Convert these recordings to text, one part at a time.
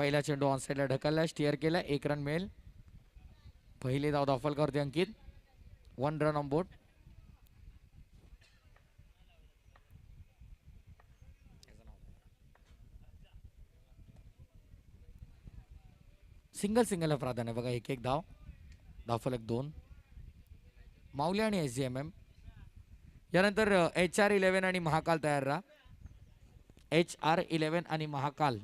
पहिला चेंडू ऑन साईडला ढकलला. स्टिअर केला. एक रन मिळेल. पहिले धाव धावफलकावरती अंकित. One run on board single single प्राधान्य बघा. एक एक धाव. धावफलक दोन. माऊली आणि एस जी एम एम यानंतर एच आर इलेव्हन आणि महाकाल तयार राहा. एच आर इलेव्हन आणि महाकाल.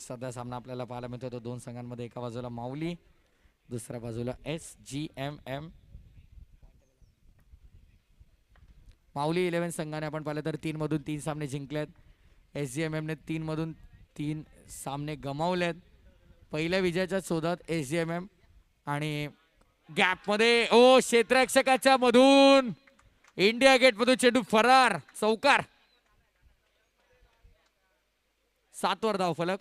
सध्या सामना आपल्याला पाहायला मिळतो तो दोन संघांमध्ये एका बाजूला माऊली दुसऱ्या बाजूला S G M M Mauli eleven संघाने आपण पाहिलं तर तीनमधून तीन सामने जिंकलेत. एस जी एम एमने तीन मधून तीन सामने गमावलेत. पहिल्या विजयाच्या शोधात एस जी एम एम आणि गॅपमध्ये ओ क्षेत्ररक्षकाच्या मधून. इंडिया गेट मधून चेंडू फरार चौकार. सातवर धाव फलक.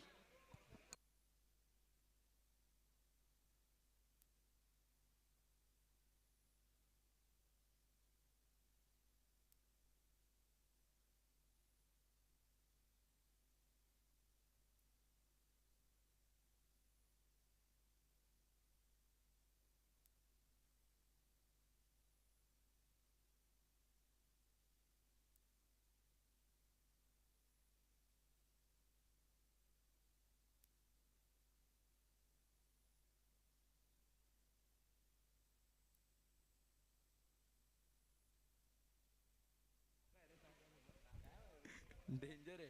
डेंजर आहे.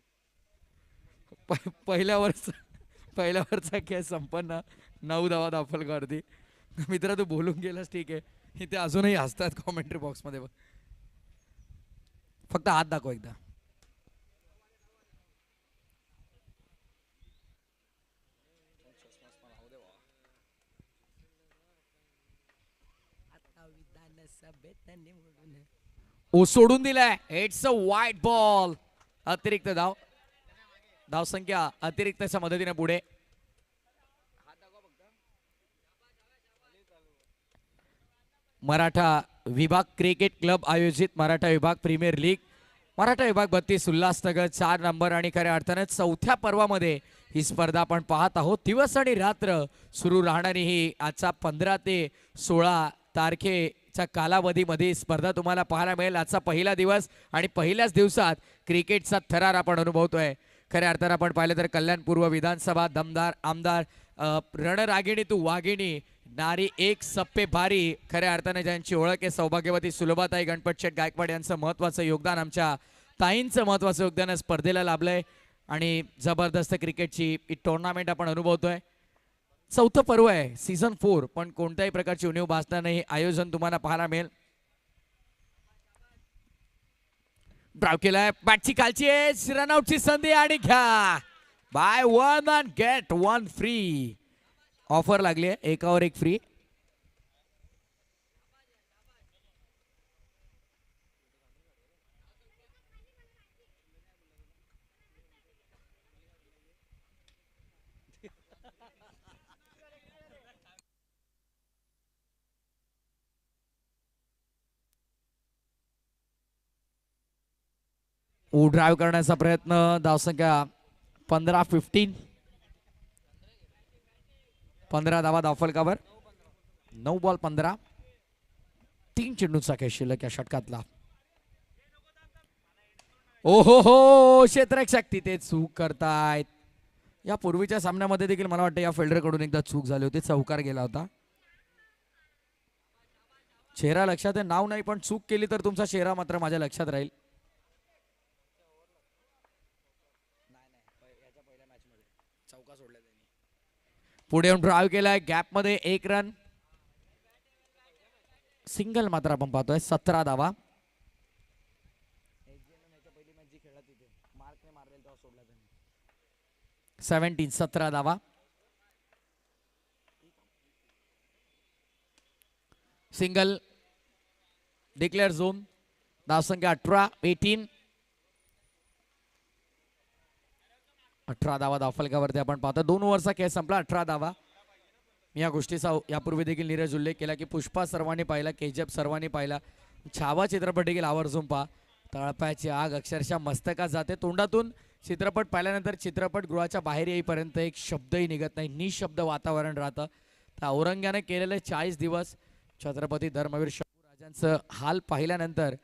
पहिल्या वर्ष पहिल्या वरचा खेळ संपन्न. नऊ धावा दाखल करते मित्रा तू बोलून गेलास ठीक आहे. इथे अजूनही हसतात कॉमेंट्री बॉक्समध्ये बघ. फक्त हात दाखव एकदा. ओ सोडून दिलाय. इट्स अ वाईट बॉल अतिरिक्त धाव. धावसंख्या अतिरिक्तच्या मदतीने पुढे. मराठा विभाग क्रिकेट क्लब आयोजित मराठा विभाग प्रीमियर लीग. मराठा विभाग बत्तीस उल्हासनगर चार नंबर आणि खऱ्या अर्थानं चौथ्या पर्वामध्ये ही स्पर्धा आपण पाहत आहोत. दिवस आणि रात्र सुरू राहणारी ही आजचा पंधरा ते सोळा तारखे च्या कालावधीमध्ये स्पर्धा तुम्हाला पाहायला मिळेल. आजचा पहिला दिवस आणि पहिल्याच दिवसात क्रिकेटचा थरार आपण अनुभवतोय. खऱ्या अर्थानं आपण पाहिलं तर कल्याण पूर्व विधानसभा दमदार आमदार रणरागिणी तू वाघिणी नारी एक सप्पे भारी खऱ्या अर्थाने ज्यांची ओळख आहे सौभाग्यवती सुलभाताई गणपत शेठ गायकवाड यांचं महत्वाचं योगदान आमच्या ताईंचं महत्वाचं योगदान स्पर्धेला लाभलंय. आणि जबरदस्त क्रिकेटची टोर्नामेंट आपण अनुभवतोय. चौथं पर्व आहे सीझन फोर पण कोणत्याही प्रकारची उणीव भासणार नाही. आयोजन तुम्हाला पाहायला मिळेल. ड्राव केलाय. बॅटची खालची आहे रनआउटची संधी आणि घ्या. Buy one and get one free offer लागली आहे. एकावर एक फ्री ओ ड्राईव्ह करण्याचा प्रयत्न? धावसंख्या पंधरा फिफ्टीन पंधरा धावा धावफलकावर नऊ बॉल पंधरा. तीन चेंडूचा खेळ शिल्लक या षटकातला. ओ हो हो क्षेत्ररक्षक तिथे चूक करतायत. या पूर्वीच्या सामन्यामध्ये देखील मला वाटतं या फिल्डरकडून एकदा चूक झाली होती. चौकार गेला होता. चेहरा लक्षात आहे. नाव नाही पण चूक केली तर तुमचा चेहरा मात्र माझ्या लक्षात राहील. पुढे येऊन ड्राईव्ह केलाय. गॅपमध्ये एक रन सिंगल मात्र आपण पाहतोय. सतरा धावा. सेव्हन्टीन सतरा धावा. सिंगल डिक्लेअर झोन धावसंख्या अठरा. एटीन अठरा धावा दाफलकावरती आपण पाहतो. दोन ओव्हरचा खेळ संपला अठरा धावा. मी या गोष्टीचा यापूर्वी देखील नीरज उल्लेख केला की पुष्पा सर्वांनी पाहिला केजप सर्वांनी पाहिला. छावा चित्रपट देखील आवर्जून पहा. तळपायाची आग अक्षरशः मस्तकात जाते. तोंडातून चित्रपट पाहिल्यानंतर चित्रपटगृहाच्या बाहेर येईपर्यंत एक शब्दही निघत नाही. निशब्द वातावरण राहतं. तर औरंग्याने केलेले चाळीस दिवस छत्रपती धर्मवीर शाहू राजांचं हाल पाहिल्यानंतर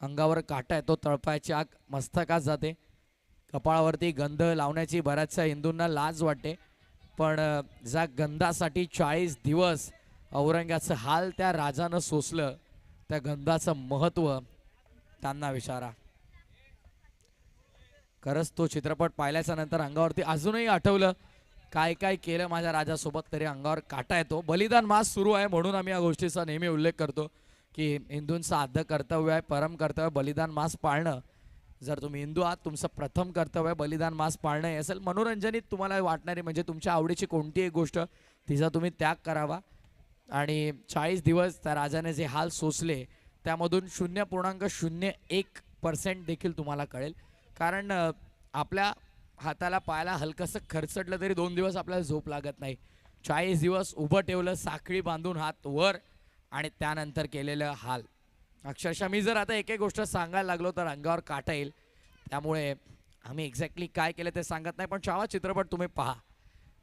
अंगावर काटा येतो. तळपायाची आग मस्तकात जाते. कपाळावरती गंध लावण्याची बऱ्याचशा हिंदूंना लाज वाटते. पण ज्या गंधासाठी चाळीस दिवस औरंगाचं हाल त्या राजानं सोसलं त्या गंधाचं महत्त्व त्यांना विचारा. खरंच तो चित्रपट पाहिल्याच्या नंतर अंगावरती अजूनही आठवलं काय काय केलं माझ्या राजासोबत तरी अंगावर काटा येतो. बलिदान मास सुरू आहे म्हणून आम्ही या गोष्टीचा नेहमी उल्लेख करतो की हिंदूंचं आद्य कर्तव्य आहे परम कर्तव्य बलिदान मास पाळणं. जर तुम्ही हिंदू आहात तुमचं प्रथम कर्तव्य बलिदान मास पाळणं हे असेल मनोरंजनीत तुम्हाला वाटणारी म्हणजे तुमच्या आवडीची कोणतीही गोष्ट तिचा तुम्ही त्याग करावा. आणि चाळीस दिवस त्या राजाने जे हाल सोसले त्यामधून शून्य पूर्णांक शून्य एक पर्सेंट देखील तुम्हाला कळेल. कारण आपल्या हाताला पायाला हलकंसं खरचटलं तरी दोन दिवस आपल्याला झोप लागत नाही. चाळीस दिवस उभं ठेवलं साखळी बांधून हात वर आणि त्यानंतर केलेलं हाल. अक्षरशः मी जर आता एक एक गोष्ट सांगायला लागलो तर अंगावर काटा येईल. त्यामुळे आम्ही एक्झॅक्टली काय केलं ते सांगत नाही पण छावा चित्रपट तुम्ही पहा.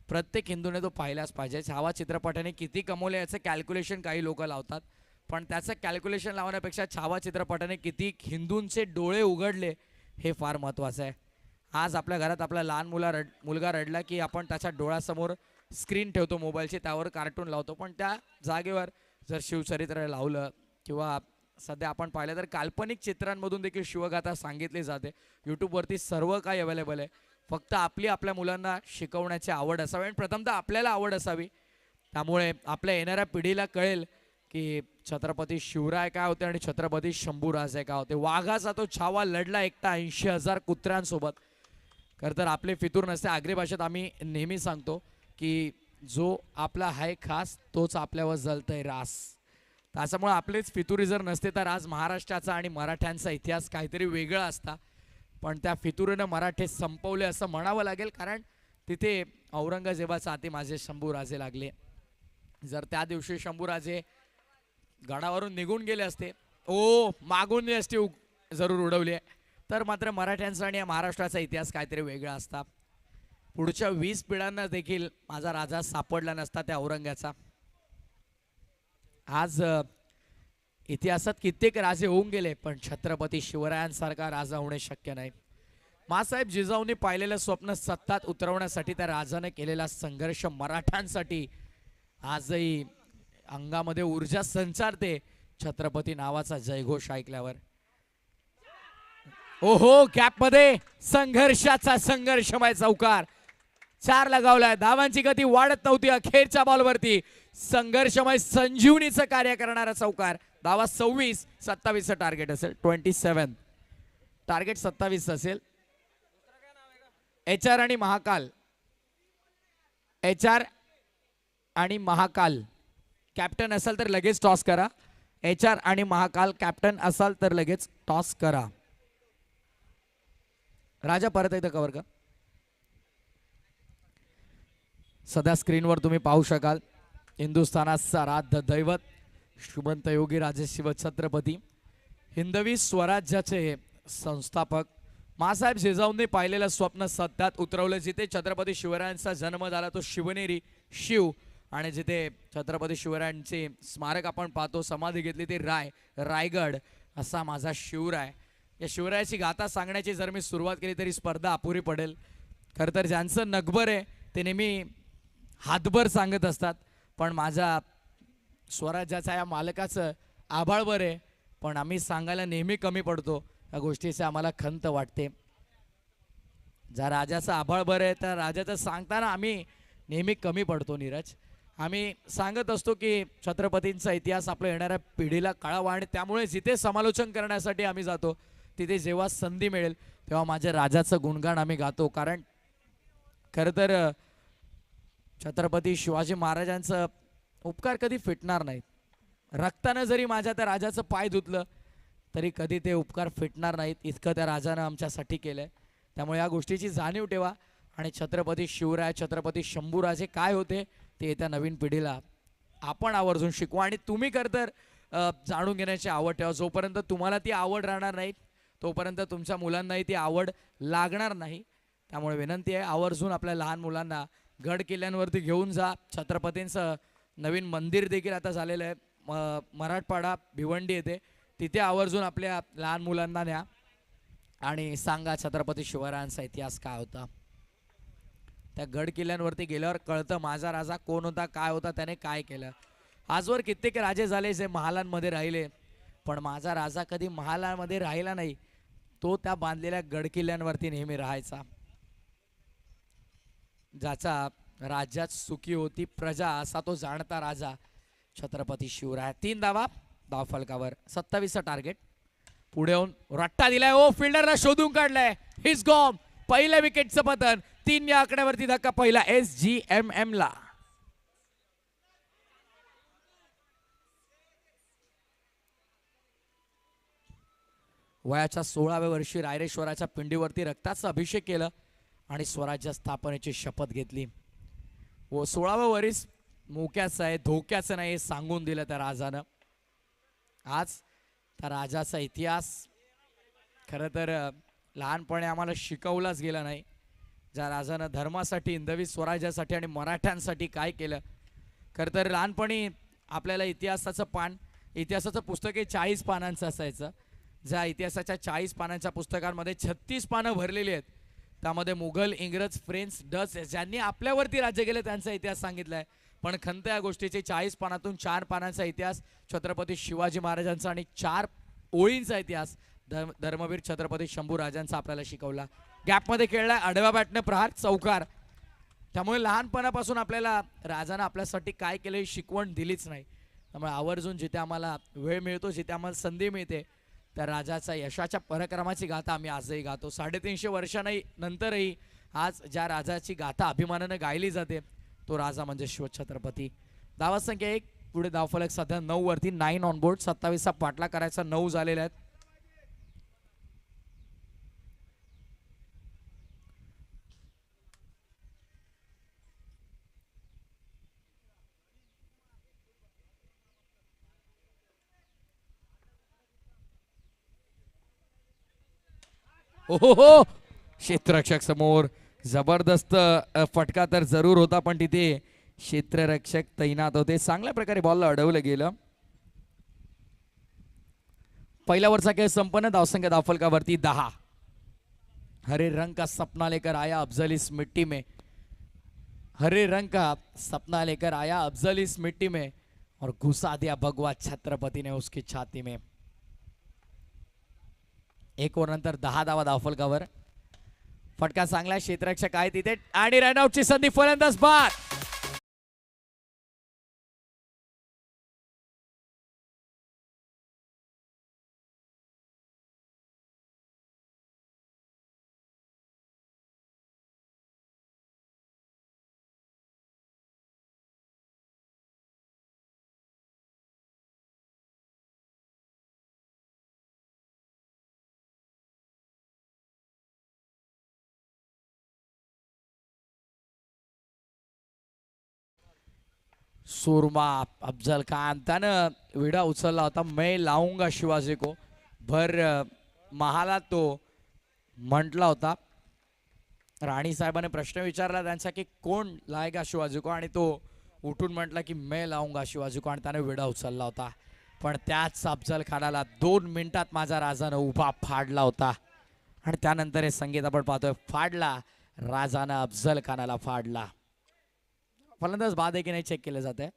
प्रत्येक हिंदूने तो पाहिलाच पाहिजे. छावा चित्रपटाने किती कमवले याचं कॅल्क्युलेशन काही लोक लावतात. पण त्याचं कॅल्क्युलेशन लावण्यापेक्षा छावा चित्रपटाने किती हिंदूंचे डोळे उघडले हे फार महत्त्वाचं आहे. आज आपल्या घरात आपला लहान मुला रड मुलगा रडला की आपण त्याच्या डोळ्यासमोर स्क्रीन ठेवतो मोबाईलची त्यावर कार्टून लावतो. पण त्या जागेवर जर शिवचरित्र लावलं किंवा सध्या आपण पाहिलं तर काल्पनिक चित्रांमधून देखील शिवगाथा सांगितली जाते. यूट्यूबवरती सर्व काही अवेलेबल आहे. फक्त आपली आपल्या मुलांना शिकवण्याची आवड असावी आणि प्रथमतः आपल्याला आवड असावी. त्यामुळे आपल्या येणाऱ्या पिढीला कळेल की छत्रपती शिवराय काय होते आणि छत्रपती शंभूराजे काय होते. वाघाचा तो छावा लढला एकटा ऐंशी हजार कुत्र्यांसोबत. खरं तर आपले फितूर नसते आग्री भाषेत आम्ही नेहमी सांगतो की जो आपला हाय खास तोच आपल्यावर जलतय रास. त्याच्यामुळे आपलेच फितुरी जर नसते तर आज महाराष्ट्राचा आणि मराठ्यांचा इतिहास काहीतरी वेगळा असता. पण त्या फितुरीनं मराठे संपवले असं म्हणावं लागेल कारण तिथे औरंगजेबाचा आते माझे शंभूराजे लागले. जर त्या दिवशी शंभूराजे गडावरून निघून गेले असते ओ मागून असते जरूर उडवली आहे. तर मात्र मराठ्यांचा आणि या महाराष्ट्राचा इतिहास काहीतरी वेगळा असता. पुढच्या वीस पिढ्यांना देखील माझा राजा सापडला नसता त्या औरंगाचा आज इतिहासात कित्येक राजे होऊन गेले पण छत्रपती शिवरायांसारखा राजा होणे शक्य नाही. मासाहेब जिजाऊंनी पाहिलेलं स्वप्न सत्तात उतरवण्यासाठी त्या राजाने केलेला संघर्ष मराठ्यांसाठी आजही अंगामध्ये ऊर्जा संचारते छत्रपती नावाचा जयघोष ऐकल्यावर. ओहो कॅपमध्ये संघर्षाचा संघर्षमय चौकार. चार लगावलाय धावांची गती वाढत नव्हती अखेरच्या बॉलवरती संघर्षमय संजीवनीचं कार्य करणारा चौकार धावा सव्वीस सत्तावीसचं टार्गेट असेल. ट्वेंटी सेवन टार्गेट सत्तावीस असेल. एच आर आणि महाकाल. एच आर आणि महाकाल. कॅप्टन असाल तर लगेच टॉस करा. एच आर आणि महाकाल कॅप्टन असाल तर लगेच टॉस करा. राजा परत एकदा कवर का सध्या स्क्रीनवर तुम्ही पाहू शकाल. हिंदुस्थानाचा आराध्य दैवत श्रीमंत योगी राजे शिव छत्रपती हिंदवी स्वराज्याचे संस्थापक. मासाहेब जिजाऊंनी पाहिलेलं स्वप्न सत्यात उतरवलं जिथे छत्रपती शिवरायांचा जन्म झाला तो शिवनेरी शिव. आणि जिथे छत्रपती शिवरायांचे स्मारक आपण पाहतो समाधी घेतली ती राय रायगड असा माझा शिवराय. या शिवरायाची गाथा सांगण्याची जर मी सुरुवात केली तरी स्पर्धा अपुरी पडेल. खरं तर ज्यांचं नकबर आहे ते नेहमी हातभर सांगत असतात. पण माझ्या स्वराज्याचा या मालकाचं आभाळ बरं आहे पण आम्ही सांगायला नेहमी कमी पडतो. या गोष्टीचं आम्हाला खंत वाटते. ज्या राजाचं आभाळ बरं आहे त्या राजाचं सांगताना आम्ही नेहमी कमी पडतो नीरज. आम्ही सांगत असतो की छत्रपतींचा इतिहास आपल्या येणाऱ्या पिढीला कळावा आणि त्यामुळे जिथे समालोचन करण्यासाठी आम्ही जातो. तिथे जेव्हा संधी मिळेल तेव्हा माझ्या राजाचं गुणगान आम्ही गातो. कारण खरं तर छत्रपती शिवाजी महाराजांचं उपकार कधी फिटणार नाहीत. रक्तानं जरी माझ्या त्या राजाचं पाय धुतलं तरी कधी ते उपकार फिटणार नाहीत इतकं त्या राजानं आमच्यासाठी केलं आहे त्यामुळे या गोष्टीची जाणीव ठेवा आणि छत्रपती शिवराय छत्रपती शंभूराजे काय होते ते येत्या नवीन पिढीला आपण आवर्जून शिकवा आणि तुम्ही खरं तर जाणून घेण्याची आवड ठेवा. जोपर्यंत तुम्हाला ती आवड राहणार नाही तोपर्यंत तुमच्या मुलांनाही ती आवड लागणार नाही. त्यामुळे विनंती आहे आवर्जून आपल्या लहान मुलांना गड किल्ल्यांवरती घेऊन जा. छत्रपतींचं नवीन मंदिर देखील आता झालेलं आहे. म मराठवाडा भिवंडी येथे. तिथे आवर्जून आपल्या लहान मुलांना न्या. आणि सांगा छत्रपती शिवरायांचा इतिहास काय होता. त्या गड किल्ल्यांवरती गेल्यावर कळतं माझा राजा कोण होता काय होता त्याने काय केलं. आजवर कित्येक राजे झाले जे महालांमध्ये राहिले. पण माझा राजा कधी महालामध्ये राहिला नाही. तो त्या बांधलेल्या गड किल्ल्यांवरती नेहमी राहायचा. ज्याचा राज्यात सुखी होती प्रजा असा तो जाणता राजा छत्रपती शिवराय. तीन धावा फलकावर. सत्तावीसचा टार्गेट पुढे येऊन रट्टा दिलाय. ओ फिल्डरला शोधून काढलाय. हिज गॉम पहिल्या विकेटचं पतन. तीन या आकड्यावरती धक्का. पहिला एस जी एम एम ला. वयाच्या सोळाव्या वर्षी रायरेश्वराच्या पिंडीवरती रक्ताचा अभिषेक केलं. आणि स्वराज्य स्थापनेची शपथ घेतली. व सोळावं वरीस मोक्याचं आहे धोक्याचं नाही हे सांगून दिलं त्या राजानं. आज त्या राजाचा इतिहास खरं तर लहानपणी आम्हाला शिकवलाच गेला नाही. ज्या राजानं धर्मासाठी हिंदवी स्वराज्यासाठी आणि मराठ्यांसाठी काय केलं. खरं तर लहानपणी आपल्याला इतिहासाचं पान इतिहासाचं पुस्तक हे चाळीस पानांचं असायचं. ज्या इतिहासाच्या चाळीस पानांच्या पुस्तकांमध्ये छत्तीस पानं भरलेली आहेत. त्यामध्ये मुघल इंग्रज फ्रेंच डच ज्यांनी आपल्यावरती राज्य केलं त्यांचा इतिहास सांगितला आहे पण खंत या गोष्टीचे चाळीस पानातून चार पानांचा इतिहास छत्रपती शिवाजी महाराजांचा आणि चार ओळींचा इतिहास धर्म धर्मवीर छत्रपती शंभू राजांचा आपल्याला शिकवला. गॅपमध्ये खेळलाय आडव्या बॅटने प्रहार चौकार. त्यामुळे लहानपणापासून आपल्याला राजानं आपल्यासाठी काय केलं ही शिकवण दिलीच नाही. त्यामुळे आवर्जून जिथे आम्हाला वेळ मिळतो जिथे आम्हाला संधी मिळते त्या राजाचा यशाच्या पराक्रमाची गाथा आम्ही आजही गातो. साडेतीनशे वर्षांनाही नंतरही आज ज्या राजाची गाथा अभिमानानं गायली जाते तो राजा म्हणजे शिवछत्रपती. धावा संख्या एक पुढे धावफलक सध्या नऊ वरती नाईन ऑन बोर्ड सत्तावीसचा पाटला करायचा नऊ झालेला आहेत. ओहो क्षेत्ररक्षक समोर जबरदस्त फटका तर जरूर होता पण तिथे क्षेत्ररक्षक तैनात होते. चांगल्या प्रकारे बॉलला अडवलं गेलं. पहिल्या वरचा खेळ संपन्न धावसंख्या दाफलकावरती दहा. हरे रंग का सपना लेकर आया अफजल इस मिट्टी में हरे रंग का सपना लेकर आया अफजल इस मिट्टी में और घुसा दिया भगवा छत्रपति ने उसकी छाती में. एक ओव्हर नंतर दहा धावा धावफलकावर. फटका चांगला क्षेत्ररक्षक आहे तिथे. आणि रनआउटची संधी फलंदाज बाद. सुरमा अफजल खान त्यानं विडा उचलला होता. मैं लावूंगा शिवाजी को. भर महाला तो म्हटला होता. राणीसाहेबाने प्रश्न विचारला त्यांचा की कोण लायगा शिवाजी को? आणि तो उठून म्हटला की मैं लावूंगा शिवाजी को. आणि त्याने विडा उचलला होता. पण त्याच अफजल खानाला दोन मिनिटात माझा राजानं उभा फाडला होता. आणि त्यानंतर हे संगीत आपण पाहतोय. फाडला राजानं अफजल खानाला फाडला. फलंदाज बाद आहे की नाही चेक केलं जाते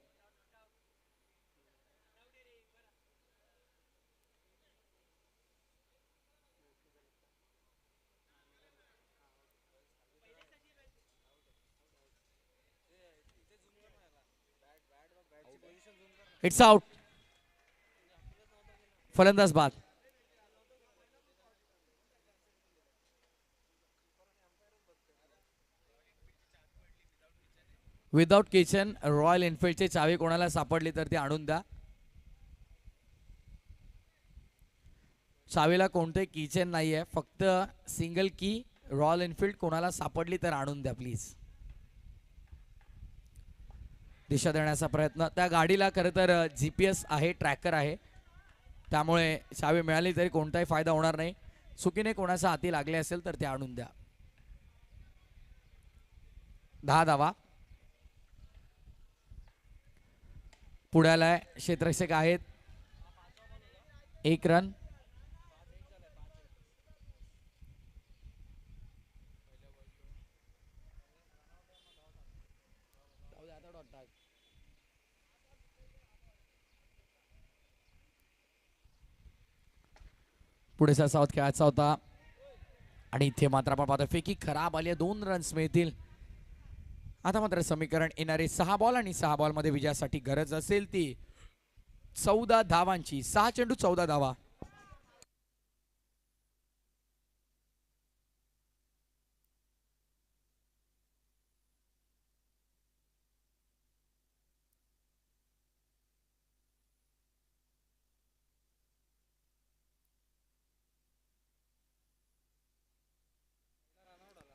इट्स आउट फलंदाज बाद। विदाउट किचन रॉयल एनफिल्डचे चावी कोणाला सापडली तर ती आणून द्या. चावीला कोणते किचन नाही आहे फक्त सिंगल की रॉयल एनफिल्ड कोणाला सापडली तर आणून द्या प्लीज दिशा देण्याचा प्रयत्न. त्या गाडीला खरं तर जी पी एस आहे ट्रॅकर आहे. त्यामुळे चावी मिळाली तरी कोणताही फायदा होणार नाही. चुकीने कोणाचा हाती लागले असेल तर ते आणून द्या. दहा धावा. पुण्याला क्षेत्ररक्षक आहेत. एक रन पुढेचा साऊथ खेळायचा होता आणि इथे मात्र आपण पाहतो फेकी खराब आली दोन रन्स मिळतील. आता मात्र समीकरण येणारे सहा बॉल आणि सहा बॉलमध्ये विजयासाठी गरज असेल ती. चौदा धावांची सहा चेंडू चौदा धावा.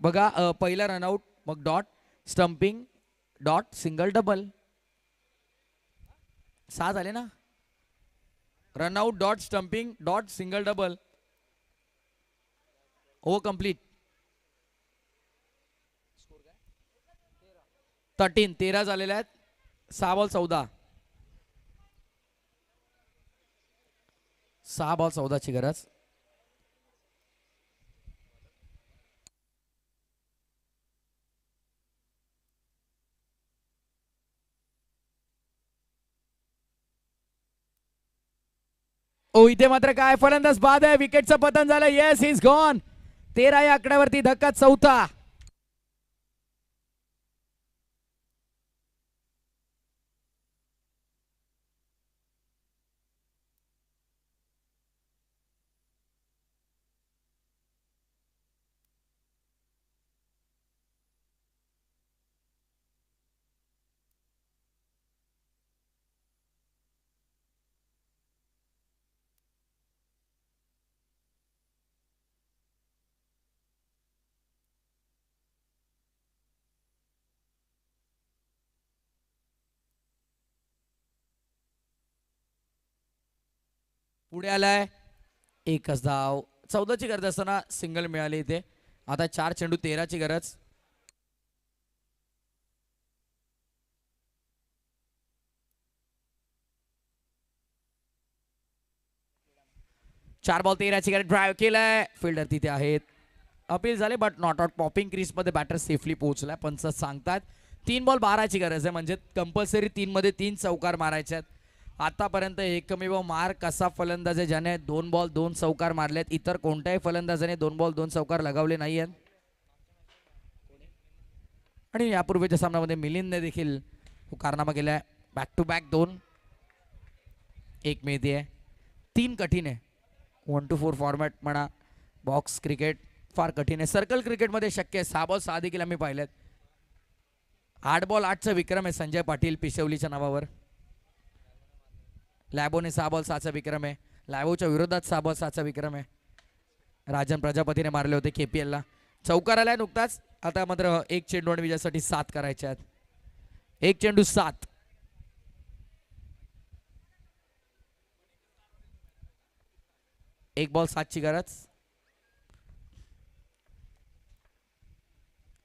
बघा पहिला रनआउट मग dot stumping dot single double सहा झाले ना? Runout dot stumping dot single double ओ कंप्लीट थर्टीन तेरा झालेले आहेत. सहा बॉल चौदा. सहा बॉल चौदाची गरज. ओ इथे मात्र काय? फलंदाज बाद आहे. विकेटचं पतन झालं. येस इज गॉन तेरा या आकड्यावरती धक्का चौथा. पुढे आलाय. एकच धाव. चौदाची गरज असताना सिंगल मिळाली इथे. आता चार चेंडू तेराची गरज. चार बॉल तेराची गरज. ड्राईव्ह केलाय. फिल्डर तिथे आहेत. अपील झाले बट नॉट आउट पॉपिंगमध्ये बॅटर सेफली पोहोचलाय. पंच सांगतात. तीन बॉल बाराची गरज आहे. म्हणजे कंपल्सरी तीन मध्ये तीन चौकार मारायचे आहेत. आतापर्यंत एकमेव मार्क असा फलंदाज आहे ज्याने दोन बॉल दोन चौकार मारलेत? इतर कोणत्याही फलंदाजाने दोन बॉल दोन चौकार लगावले नाही आहेत आणि यापूर्वीच्या सामन्यामध्ये मिलिंदने देखील तो कारनामा केलाय. बॅक टू बॅक दोन. एक मेहती आहे तीन कठीण आहे. वन टू फोर फॉर्मॅट म्हणा. बॉक्स क्रिकेट फार कठीण आहे. सर्कल क्रिकेटमध्ये शक्य आहे. सहा बॉल सहा देखील आम्ही पाहिलेत. आठ बॉल आठचा विक्रम आहे संजय पाटील पिशवलीच्या नावावर. लॅबोने सहा बॉल सहाचा विक्रम आहे. लॅबोच्या विरोधात सहा बॉल सहाचा विक्रम आहे. राजन प्रजापतीने मारले होते KPL ला. चौकार आलाय नुकताच. आता मात्र एक चेंडू आणि विजयासाठी सात करायचे आहेत. एक चेंडू सात. एक बॉल सातची गरज.